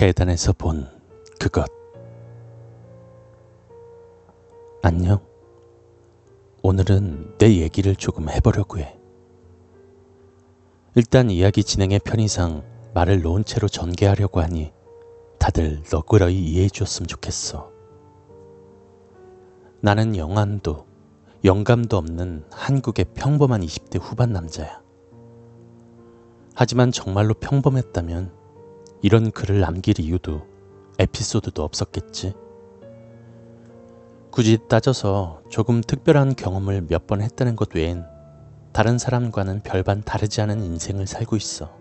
계단에서 본 그것. 안녕. 오늘은 내 얘기를 조금 해보려고 해. 일단 이야기 진행의 편의상 말을 놓은 채로 전개하려고 하니 다들 너그러이 이해해 주었으면 좋겠어. 나는 영안도 영감도 없는 한국의 평범한 20대 후반 남자야. 하지만 정말로 평범했다면 이런 글을 남길 이유도 에피소드도 없었겠지. 굳이 따져서 조금 특별한 경험을 몇 번 했다는 것 외엔 다른 사람과는 별반 다르지 않은 인생을 살고 있어.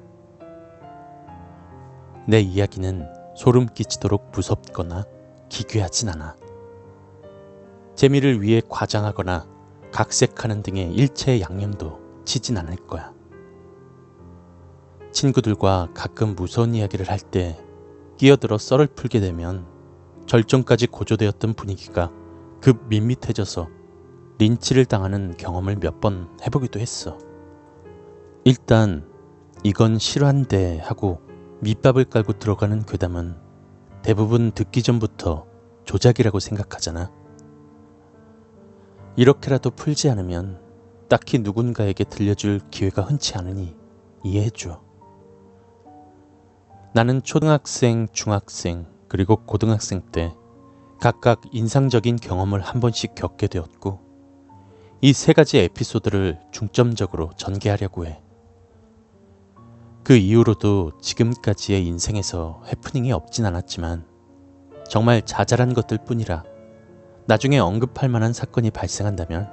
내 이야기는 소름 끼치도록 무섭거나 기괴하진 않아. 재미를 위해 과장하거나 각색하는 등의 일체의 양념도 치진 않을 거야. 친구들과 가끔 무서운 이야기를 할 때 끼어들어 썰을 풀게 되면 절정까지 고조되었던 분위기가 급 밋밋해져서 린치를 당하는 경험을 몇 번 해보기도 했어. 일단 이건 실화인데 하고 밑밥을 깔고 들어가는 괴담은 대부분 듣기 전부터 조작이라고 생각하잖아. 이렇게라도 풀지 않으면 딱히 누군가에게 들려줄 기회가 흔치 않으니 이해해줘. 나는 초등학생, 중학생, 그리고 고등학생 때 각각 인상적인 경험을 한 번씩 겪게 되었고, 이 세 가지 에피소드를 중점적으로 전개하려고 해. 그 이후로도 지금까지의 인생에서 해프닝이 없진 않았지만, 정말 자잘한 것들 뿐이라 나중에 언급할 만한 사건이 발생한다면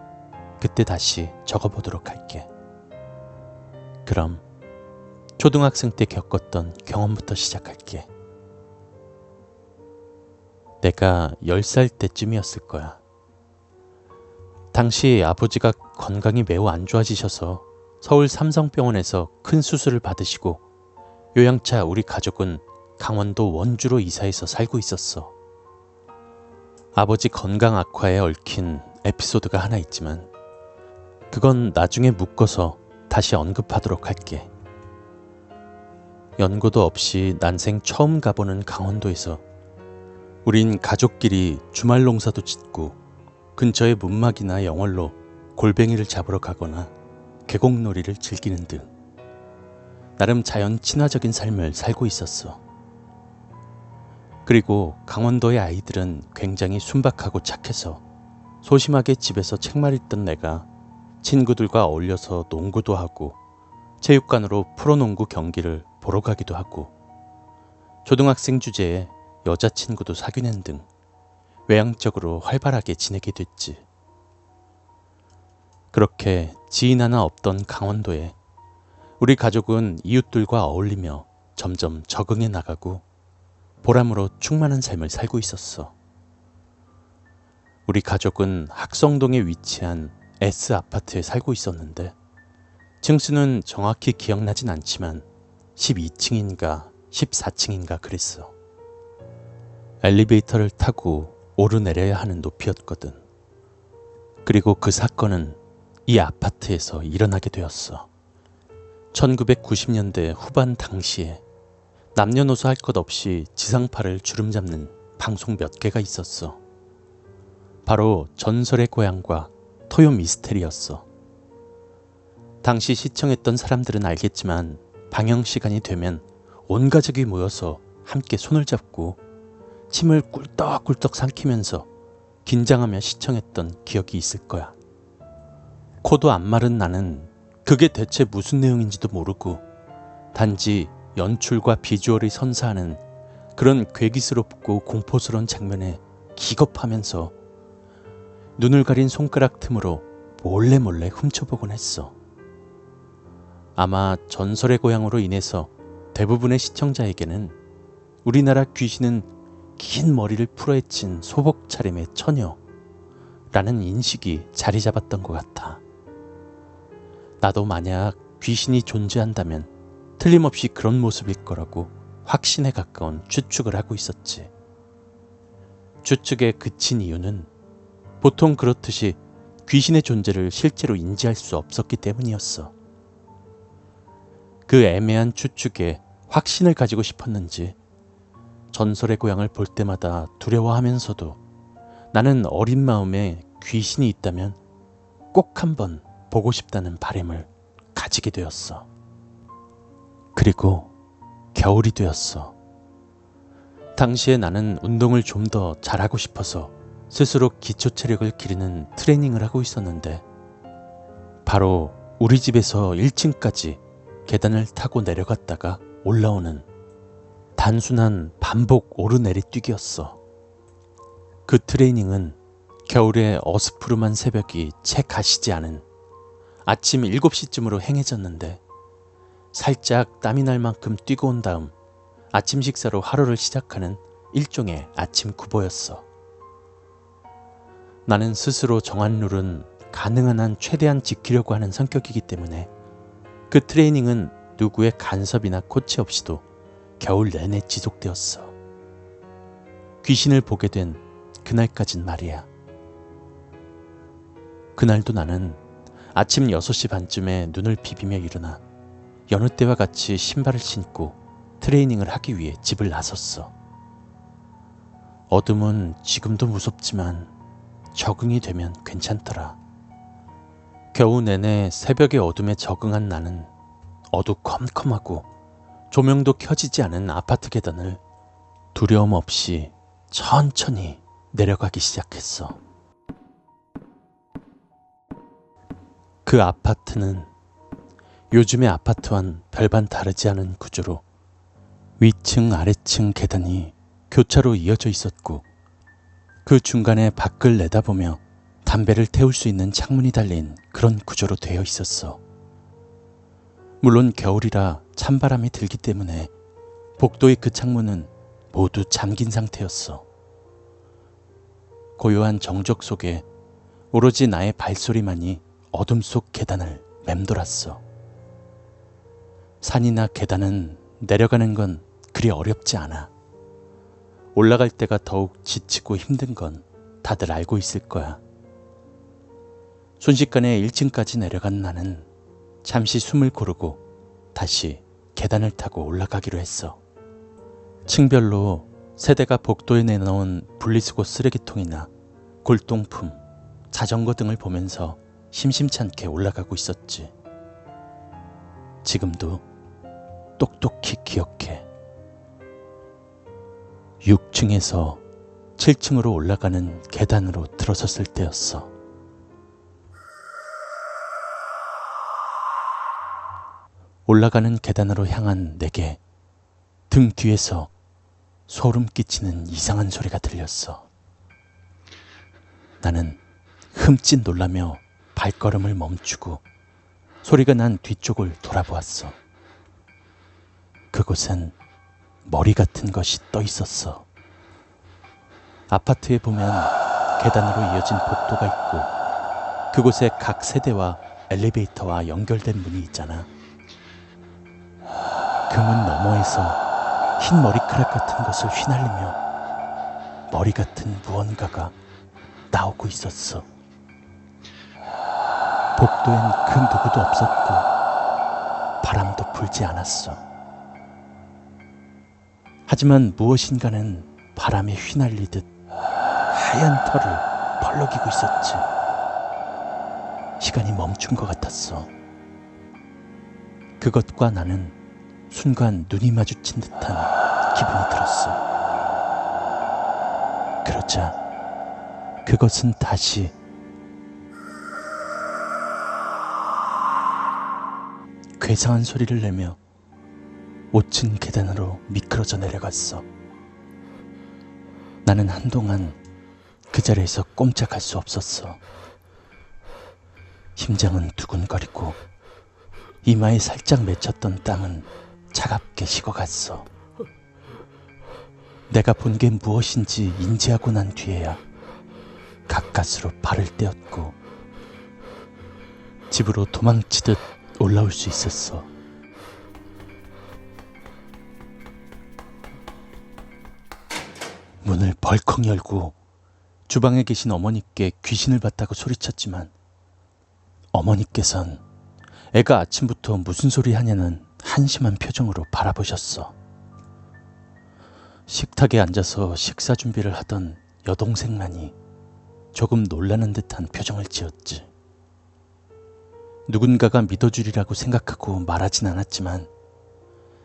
그때 다시 적어보도록 할게. 그럼 초등학생 때 겪었던 경험부터 시작할게. 내가 10살 때쯤이었을 거야. 당시 아버지가 건강이 매우 안 좋아지셔서 서울 삼성병원에서 큰 수술을 받으시고 요양차 우리 가족은 강원도 원주로 이사해서 살고 있었어. 아버지 건강 악화에 얽힌 에피소드가 하나 있지만 그건 나중에 묶어서 다시 언급하도록 할게. 연고도 없이 난생 처음 가보는 강원도에서 우린 가족끼리 주말 농사도 짓고 근처의 문막이나 영월로 골뱅이를 잡으러 가거나 계곡놀이를 즐기는 등 나름 자연 친화적인 삶을 살고 있었어. 그리고 강원도의 아이들은 굉장히 순박하고 착해서 소심하게 집에서 책만 읽던 내가 친구들과 어울려서 농구도 하고 체육관으로 프로농구 경기를 보러 가기도 하고 초등학생 주제에 여자친구도 사귀는 등 외향적으로 활발하게 지내게 됐지. 그렇게 지인 하나 없던 강원도에 우리 가족은 이웃들과 어울리며 점점 적응해 나가고 보람으로 충만한 삶을 살고 있었어. 우리 가족은 학성동에 위치한 S 아파트에 살고 있었는데 층수는 정확히 기억나진 않지만 12층인가 14층인가 그랬어. 엘리베이터를 타고 오르내려야 하는 높이였거든. 그리고 그 사건은 이 아파트에서 일어나게 되었어. 1990년대 후반 당시에 남녀노소 할 것 없이 지상파를 주름 잡는 방송 몇 개가 있었어. 바로 전설의 고향과 토요 미스테리였어. 당시 시청했던 사람들은 알겠지만 방영 시간이 되면 온 가족이 모여서 함께 손을 잡고 침을 꿀떡꿀떡 삼키면서 긴장하며 시청했던 기억이 있을 거야. 코도 안 마른 나는 그게 대체 무슨 내용인지도 모르고 단지 연출과 비주얼이 선사하는 그런 괴기스럽고 공포스러운 장면에 기겁하면서 눈을 가린 손가락 틈으로 몰래 몰래 훔쳐보곤 했어. 아마 전설의 고향으로 인해서 대부분의 시청자에게는 우리나라 귀신은 긴 머리를 풀어헤친 소복 차림의 처녀라는 인식이 자리 잡았던 것 같아. 나도 만약 귀신이 존재한다면 틀림없이 그런 모습일 거라고 확신에 가까운 추측을 하고 있었지. 추측에 그친 이유는 보통 그렇듯이 귀신의 존재를 실제로 인지할 수 없었기 때문이었어. 그 애매한 추측에 확신을 가지고 싶었는지 전설의 고향을 볼 때마다 두려워하면서도 나는 어린 마음에 귀신이 있다면 꼭 한번 보고 싶다는 바람을 가지게 되었어. 그리고 겨울이 되었어. 당시에 나는 운동을 좀 더 잘하고 싶어서 스스로 기초 체력을 기르는 트레이닝을 하고 있었는데 바로 우리 집에서 1층까지 계단을 타고 내려갔다가 올라오는 단순한 반복 오르내리 뛰기였어. 그 트레이닝은 겨울에 어스푸름한 새벽이 채 가시지 않은 아침 7시쯤으로 행해졌는데 살짝 땀이 날 만큼 뛰고 온 다음 아침 식사로 하루를 시작하는 일종의 아침 구보였어. 나는 스스로 정한 룰은 가능한 한 최대한 지키려고 하는 성격이기 때문에 그 트레이닝은 누구의 간섭이나 코치 없이도 겨울 내내 지속되었어. 귀신을 보게 된 그날까진 말이야. 그날도 나는 아침 6시 반쯤에 눈을 비비며 일어나 여느 때와 같이 신발을 신고 트레이닝을 하기 위해 집을 나섰어. 어둠은 지금도 무섭지만 적응이 되면 괜찮더라. 겨우 내내 새벽의 어둠에 적응한 나는 어두컴컴하고 조명도 켜지지 않은 아파트 계단을 두려움 없이 천천히 내려가기 시작했어. 그 아파트는 요즘의 아파트와는 별반 다르지 않은 구조로 위층 아래층 계단이 교차로 이어져 있었고 그 중간에 밖을 내다보며 담배를 태울 수 있는 창문이 달린 그런 구조로 되어 있었어. 물론 겨울이라 찬바람이 들기 때문에 복도의 그 창문은 모두 잠긴 상태였어. 고요한 정적 속에 오로지 나의 발소리만이 어둠 속 계단을 맴돌았어. 산이나 계단은 내려가는 건 그리 어렵지 않아. 올라갈 때가 더욱 지치고 힘든 건 다들 알고 있을 거야. 순식간에 1층까지 내려간 나는 잠시 숨을 고르고 다시 계단을 타고 올라가기로 했어. 층별로 세대가 복도에 내놓은 분리수거 쓰레기통이나 골동품, 자전거 등을 보면서 심심찮게 올라가고 있었지. 지금도 똑똑히 기억해. 6층에서 7층으로 올라가는 계단으로 들어섰을 때였어. 올라가는 계단으로 향한 내게 등 뒤에서 소름 끼치는 이상한 소리가 들렸어. 나는 흠칫 놀라며 발걸음을 멈추고 소리가 난 뒤쪽을 돌아보았어. 그곳엔 머리 같은 것이 떠 있었어. 아파트에 보면 계단으로 이어진 복도가 있고 그곳에 각 세대와 엘리베이터와 연결된 문이 있잖아. 그문 너머에서 흰 머리카락 같은 것을 휘날리며 머리 같은 무언가가 나오고 있었어. 복도엔 그 누구도 없었고 바람도 불지 않았어. 하지만 무엇인가는 바람에 휘날리듯 하얀 털을 벌럭이고 있었지. 시간이 멈춘 것 같았어. 그것과 나는 순간 눈이 마주친 듯한 기분이 들었어. 그러자 그것은 다시 괴상한 소리를 내며 5층 계단으로 미끄러져 내려갔어. 나는 한동안 그 자리에서 꼼짝할 수 없었어. 심장은 두근거리고 이마에 살짝 맺혔던 땅은 차갑게 식어갔어. 내가 본 게 무엇인지 인지하고 난 뒤에야 가까스로 발을 떼었고 집으로 도망치듯 올라올 수 있었어. 문을 벌컥 열고 주방에 계신 어머니께 귀신을 봤다고 소리쳤지만 어머니께선 애가 아침부터 무슨 소리 하냐는 한심한 표정으로 바라보셨어. 식탁에 앉아서 식사 준비를 하던 여동생만이 조금 놀라는 듯한 표정을 지었지. 누군가가 믿어주리라고 생각하고 말하진 않았지만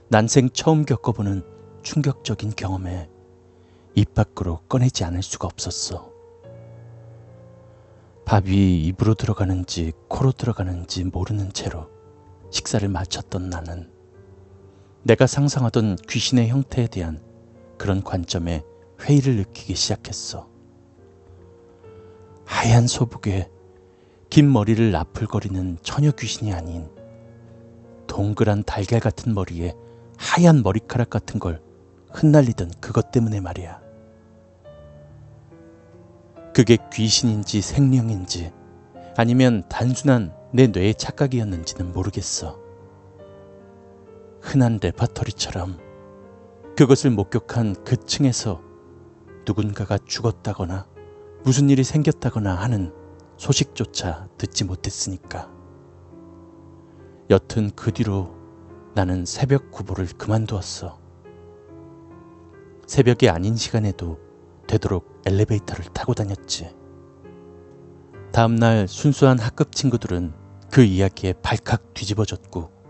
난생 처음 겪어보는 충격적인 경험에 입 밖으로 꺼내지 않을 수가 없었어. 밥이 입으로 들어가는지 코로 들어가는지 모르는 채로 식사를 마쳤던 나는 내가 상상하던 귀신의 형태에 대한 그런 관점에 회의를 느끼기 시작했어. 하얀 소복에 긴 머리를 나풀거리는 처녀 귀신이 아닌 동그란 달걀 같은 머리에 하얀 머리카락 같은 걸 흩날리던 그것 때문에 말이야. 그게 귀신인지 생명인지 아니면 단순한 내 뇌의 착각이었는지는 모르겠어. 흔한 레파토리처럼 그것을 목격한 그 층에서 누군가가 죽었다거나 무슨 일이 생겼다거나 하는 소식조차 듣지 못했으니까. 여튼 그 뒤로 나는 새벽 구보를 그만두었어. 새벽이 아닌 시간에도 되도록 엘리베이터를 타고 다녔지. 다음날 순수한 학급 친구들은 그 이야기에 발칵 뒤집어졌고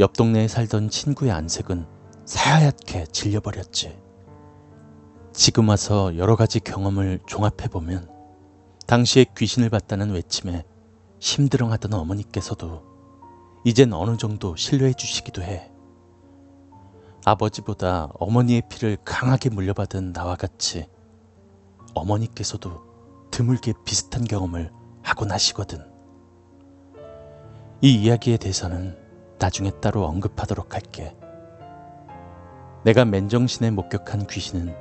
옆 동네에 살던 친구의 안색은 새하얗게 질려버렸지. 지금 와서 여러 가지 경험을 종합해보면 당시에 귀신을 봤다는 외침에 심드렁하던 어머니께서도 이젠 어느 정도 신뢰해 주시기도 해. 아버지보다 어머니의 피를 강하게 물려받은 나와 같이 어머니께서도 드물게 비슷한 경험을 하곤 하시거든. 이 이야기에 대해서는 나중에 따로 언급하도록 할게. 내가 맨정신에 목격한 귀신은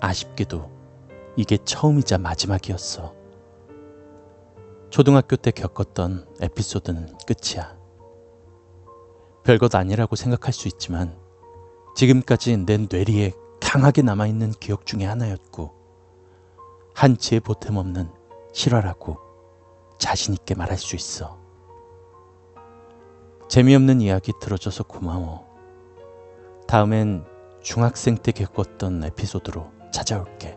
아쉽게도 이게 처음이자 마지막이었어. 초등학교 때 겪었던 에피소드는 끝이야. 별것 아니라고 생각할 수 있지만 지금까지 내 뇌리에 강하게 남아있는 기억 중에 하나였고 한치의 보탬 없는 실화라고 자신있게 말할 수 있어. 재미없는 이야기 들어줘서 고마워. 다음엔 중학생 때 겪었던 에피소드로 찾아올게.